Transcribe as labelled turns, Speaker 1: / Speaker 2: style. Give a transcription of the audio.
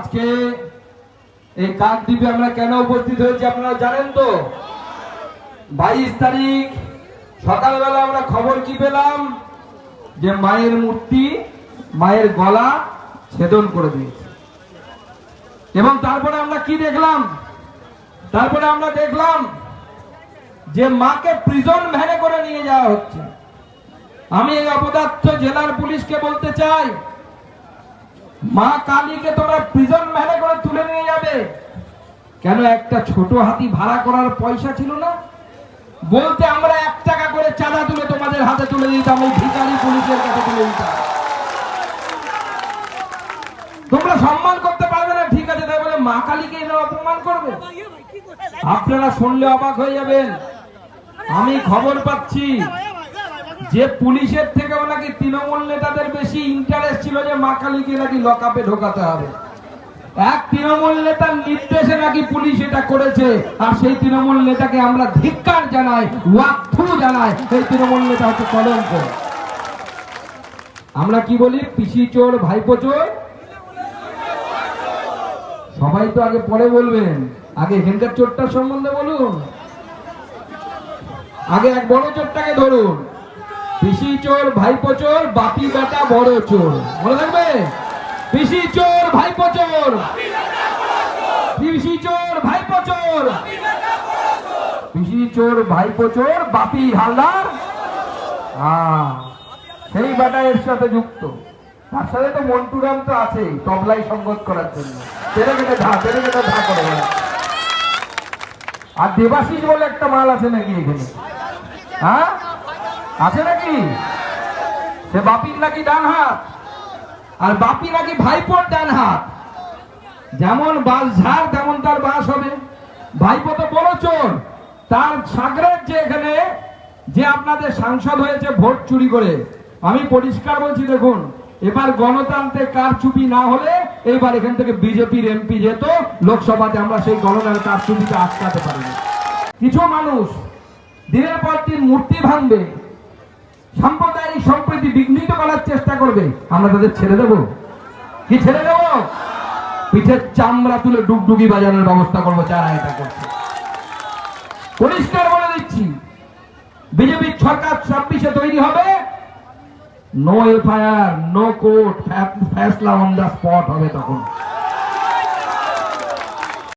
Speaker 1: আজকে এই কাকদ্বীপে আমরা কেন উপস্থিত হয়েছি আপনারা জানেন তো? বাইশ তারিখ সকালবেলা আমরা খবর কি পেলাম? যে মায়ের মূর্তি, মায়ের গলা ছেদন করে দিয়েছে। এবং তারপরে আমরা কি দেখলাম? তারপরে আমরা দেখলাম যে মাকে প্রিজন ভ্যানে করে নিয়ে যাওয়া হচ্ছে। আমি এই অপদার্থ জেলার পুলিশকে বলতে চাই মা কালীকে তোমরা প্রিজন ভ্যানে করে তুলে নিয়ে যাবে। কেন একটা ছোট হাতি ভাড়া করার পয়সা ছিল না? বলতে আমরা এক টাকা করে চাঁদা তুলে তোমাদের হাতে তুলে দিতাম, ওই ভিকারি পুলিশের কাছে তুলে দিতাম। তোমরা সম্মান করতে পারবে না, ঠিক আছে, তাই বলে মা কালীকে অপমান করবে? আপনারা শুনলে অবাক হয়ে যাবেন। আমি খবর পাচ্ছি। যে পুলিশের থেকেও নাকি তৃণমূল নেতাদের বেশি ইন্টারেস্ট ছিল যে মা কালীকে নাকি লকআপে ঢোকাতে হবে। এক তৃণমূল নেতার নির্দেশে নাকি পুলিশ এটা করেছে, আর সেই তৃণমূল নেতাকে আমরা ধিক্কার জানাই ওয়াক্থু জানাই সেই তৃণমূল নেতা হচ্ছে কলঙ্ক। আমরা কি বলি? পিসি চোর, ভাইপো চোর? সবাই তো আগে পরে বলবেন। আগে এখানকার চোরটার সম্বন্ধে বলুন। আগে এক বড় চোরটাকে ধরুন। পিসি চোর, ভাইপো চোর, বাপি বেটা, বড় চোর। মনে থাকবে? পিসি চোর, ভাইপো চোর। পিসি চোর, ভাইপো চোর। পিসি চোর, ভাইপো চোর, বাপি হালদার। হ্যাঁ সেই বেটা এর সাথে যুক্ত। তার সাথে তো মন্টুরাম তো আছেই, তবলাই সঙ্গত করার জন্য। তেরে কেটে ধা, তেরে কেটে ধা করে আর দেবাশিস বলে একটা মাল আছে নাকি এখানে? হ্যাঁ? আছে নাকি? সে বাপির নাকি ডান হাত, আর বাপি নাকি ভাইপোর ডান হাত। যেমন বাস ঝাড়, তেমন তার বাস হবে। ভাইপো তো বড় চোর। তার সাগরের যে এখানে যে আপনাদের সাংসদ হয়েছে ভোট চুরি করে, আমি পরিষ্কার বলছি, দেখুন, এবার গণতন্ত্রে কারচুপি না হলে এবার এখান থেকে বিজেপির এমপি যেত, লোকসভাতে আমরা সেই গণনার কারচুপিকে আটকাতে পারি কিছু মানুষ দিনের পর দিন মূর্তি ভাঙবে। সাম্প্রদায়িক সম্প্রীতি বিঘ্নিত করার চেষ্টা করবে। আমরা তাদের ছেড়ে দেব। কি ছেড়ে দেব? পিঠের চামড়া তুলে ডুগডুগি বাজানোর ব্যবস্থা করব, যারা এটা করছে। পরিষ্কার বলে দিচ্ছি বিজেপির সরকার ছাব্বিশে তৈরি হবে। নো এফআইআর নো কোর্ট ফ্যাসলা অন দ্য স্পট হবে তখন।